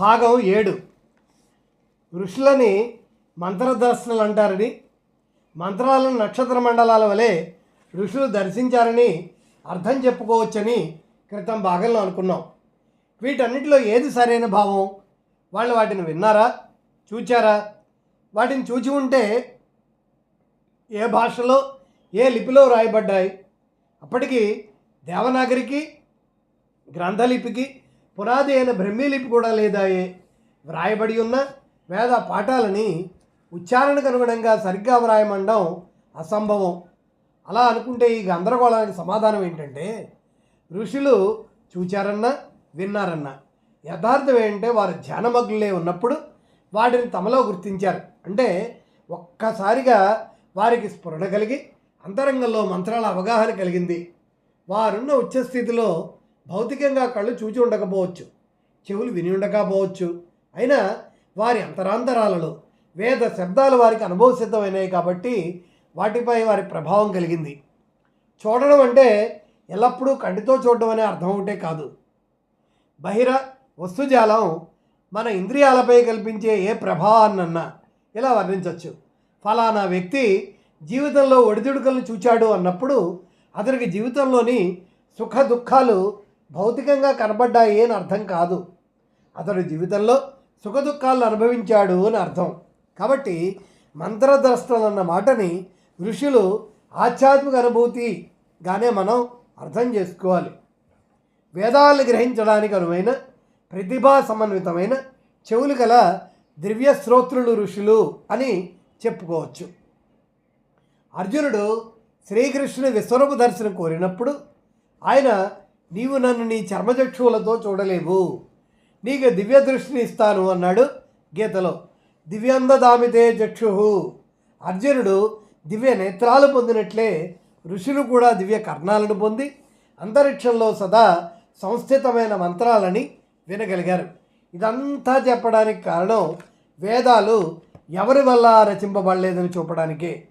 భాగం ఏడు. ఋషులని మంత్రదర్శనలు అంటారని మంత్రాలను నక్షత్ర మండలాల వలె ఋషులు దర్శించారని అర్థం చెప్పుకోవచ్చని క్రితం భాగంలో అనుకున్నాం. వీటన్నిటిలో ఏది సరైన భావం? వాళ్ళు వాటిని విన్నారా? చూచారా? వాటిని చూచి ఉంటే ఏ భాషలో ఏ లిపిలో రాయబడ్డాయి? అప్పటికి దేవనాగరికి గ్రంథలిపికి పునాది అయిన బ్రహ్మీలిపి కూడా లేదాయే. వ్రాయబడి ఉన్న వేద పాఠాలని ఉచ్చారణకు అనుగుణంగా సరిగ్గా వ్రాయమండం అసంభవం. అలా అనుకుంటే ఈ గందరగోళానికి సమాధానం ఏంటంటే ఋషులు చూచారన్నా విన్నారన్నా. యథార్థం ఏంటంటే వారు ధ్యానమగ్నులే ఉన్నప్పుడు వాటిని తమలో గుర్తించారు. అంటే ఒక్కసారిగా వారికి స్ఫురణ కలిగి అంతరంగంలో మంత్రాల అవగాహన కలిగింది. వారున్న ఉచ్చస్థితిలో భౌతికంగా కళ్ళు చూచి ఉండకపోవచ్చు చెవులు విని ఉండకపోవచ్చు. అయినా వారి అంతరాంతరాలలో వేద శబ్దాలు వారికి అనుభవసిద్ధమైనవి కాబట్టి వాటిపై వారి ప్రభావం కలిగింది. చూడడం అంటే ఎల్లప్పుడూ కంటితో చూడడం అనే అర్థం ఒకటే కాదు. బహిర వస్తుజాలం మన ఇంద్రియాలపై కల్పించే ఏ ప్రభావాన్నన్నా ఇలా వర్ణించవచ్చు ఫలానా వ్యక్తి జీవితంలో ఒడిదుడుకలను చూచాడు అన్నప్పుడు అతనికి జీవితంలోని సుఖ దుఃఖాలు భౌతికంగా కనబడ్డాయి అని అర్థం కాదు. అతడు జీవితంలో సుఖదుఖాలను అనుభవించాడు అని అర్థం. కాబట్టి మంత్రద్రష్టలన్న మాటని ఋషులు ఆధ్యాత్మిక అనుభూతిగానే మనం అర్థం చేసుకోవాలి. వేదాలను గ్రహించడానికి అనువైన ప్రతిభా సమన్వితమైన చెవులు గల దివ్య శ్రోత్రులు ఋషులు అని చెప్పుకోవచ్చు. అర్జునుడు శ్రీకృష్ణుని విశ్వరూప దర్శనం కోరినప్పుడు ఆయన నీవు నన్ను నీ చర్మచక్షువులతో చూడలేవు. నీకు దివ్య దృష్టిని ఇస్తాను అన్నాడు గీతలో. దివ్యందదామితే చక్షు అర్జునుడు దివ్య నేత్రాలు పొందినట్లే ఋషులు కూడా దివ్య కర్ణాలను పొంది అంతరిక్షంలో సదా సంస్థితమైన మంత్రాలని వినగలిగారు. ఇదంతా చెప్పడానికి కారణం వేదాలు ఎవరి వల్ల రచింపబడలేదని చూపడానికే.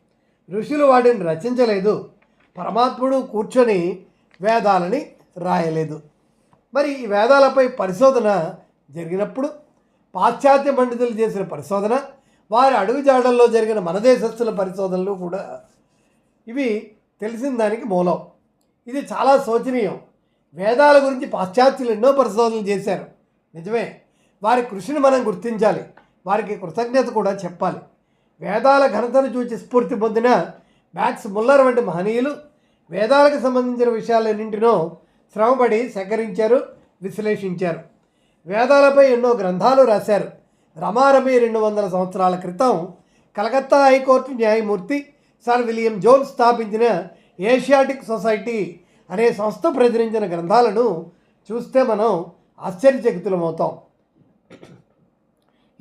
ఋషులు వాటిని రచించలేదు. పరమాత్ముడు కూర్చొని వేదాలని రాయలేదు. మరి ఈ వేదాలపై పరిశోధన జరిగినప్పుడు పాశ్చాత్య పండితులు చేసిన పరిశోధన వారి అడుగుజాడల్లో జరిగిన మన దేశస్తుల పరిశోధనలు కూడా ఇవి తెలిసిన దానికి మూలం. ఇది చాలా శోచనీయం. వేదాల గురించి పాశ్చాత్యులు ఎన్నో పరిశోధనలు చేశారు. నిజమే వారి కృషిని మనం గుర్తించాలి. వారికి కృతజ్ఞత కూడా చెప్పాలి. వేదాల ఘనతను చూచి స్ఫూర్తి పొందిన మ్యాక్స్ ముల్లర్ వంటి మహనీయులు వేదాలకు సంబంధించిన విషయాలన్నింటినో శ్రమపడి సేకరించారు విశ్లేషించారు. వేదాలపై ఎన్నో గ్రంథాలు రాశారు. రమారమి రెండు వందల సంవత్సరాల క్రితం కలకత్తా హైకోర్టు న్యాయమూర్తి సర్ విలియం జోన్స్ స్థాపించిన ఏషియాటిక్ సొసైటీ అనే సంస్థ ప్రచురించిన గ్రంథాలను చూస్తే మనం ఆశ్చర్యచకితులమవుతాం.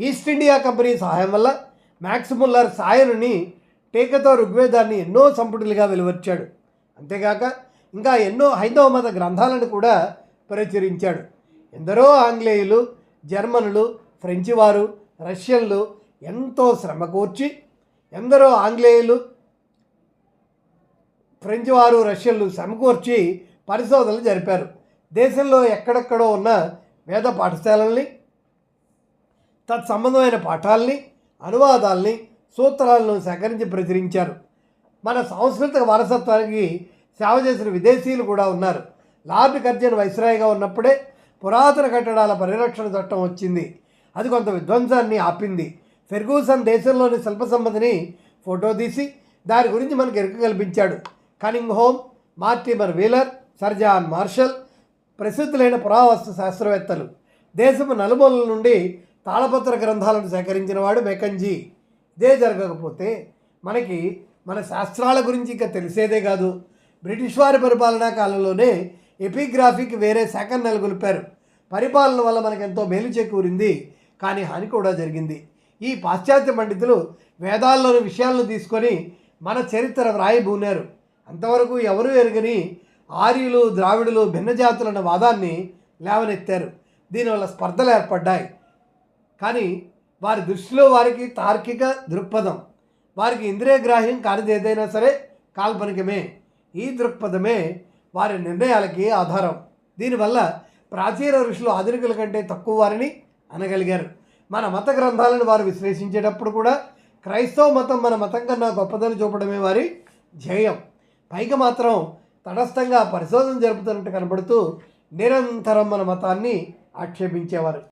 ఈస్ట్ ఇండియా కంపెనీ సహాయం వల్ల మ్యాక్సిముల్లర్ సాయనుని టీకతో ఋగ్వేదాన్ని ఎన్నో సంపుటిలుగా వెలువర్చాడు. అంతేగాక ఇంకా ఎన్నో హైందవ మత గ్రంథాలను కూడా ప్రచురించాడు. ఎందరో ఆంగ్లేయులు జర్మనులు ఫ్రెంచి వారు రష్యన్లు ఎంతో శ్రమ కూర్చి ఎందరో ఆంగ్లేయులు ఫ్రెంచ్ వారు రష్యన్లు సమకూర్చి పరిశోధనలు జరిపారు. దేశంలో ఎక్కడెక్కడో ఉన్న వేద పాఠశాలల్ని తత్సంబంధమైన పాఠాలని అనువాదాల్ని సూత్రాలను సేకరించి ప్రచురించారు. మన సాంస్కృతిక వారసత్వానికి సేవ చేసిన విదేశీయులు కూడా ఉన్నారు. లార్డ్ కర్జన్ వైస్రాయిగా ఉన్నప్పుడే పురాతన కట్టడాల పరిరక్షణ చట్టం వచ్చింది. అది కొంత విధ్వంసాన్ని ఆపింది. ఫెర్గూసన్ దేశంలోని శిల్ప సంపదని ఫోటో తీసి దాని గురించి మనకు ఎరుక కల్పించాడు. Cunningham Mortimer Wheeler sir John Marshall ప్రసిద్ధులైన పురావస్తు శాస్త్రవేత్తలు. దేశపు నలుమూలల నుండి తాళపత్ర గ్రంథాలను సేకరించిన వాడు మెకంజీ. ఇదే జరగకపోతే మనకి మన శాస్త్రాల గురించి ఇంకా తెలిసేదే కాదు. బ్రిటిష్ వారి పరిపాలనా కాలంలోనే ఎపిగ్రాఫీకి వేరే శాఖను నెలకొల్పారు. పరిపాలన వల్ల మనకు ఎంతో మేలు చేకూరింది. కానీ హాని కూడా జరిగింది. ఈ పాశ్చాత్య పండితులు వేదాల్లోని విషయాలను తీసుకొని మన చరిత్ర వ్రాయబూనారు. అంతవరకు ఎవరూ ఎరుగని ఆర్యులు ద్రావిడులు భిన్న జాతులన్న వాదాన్ని లేవనెత్తారు. దీనివల్ల స్పర్ధలు ఏర్పడ్డాయి. కానీ వారి దృష్టిలో వారికి తార్కిక దృక్పథం వారికి ఇంద్రియగ్రాహ్యం కానిది ఏదైనా సరే కాల్పనికమే. ఈ దృక్పథమే వారి నిర్ణయాలకి ఆధారం. దీనివల్ల ప్రాచీన ఋషులు ఆధునికుల కంటే తక్కువ వారిని అనగలిగారు. మన మత గ్రంథాలను వారు విశ్లేషించేటప్పుడు కూడా క్రైస్తవ మతం మన మతం కన్నా గొప్పదని చూపడమే వారి ధ్యేయం. పైగా మాత్రం తటస్థంగా పరిశోధన జరుపుతున్నట్టు కనబడుతూ నిరంతరం మన మతాన్ని ఆక్షేపించేవారు.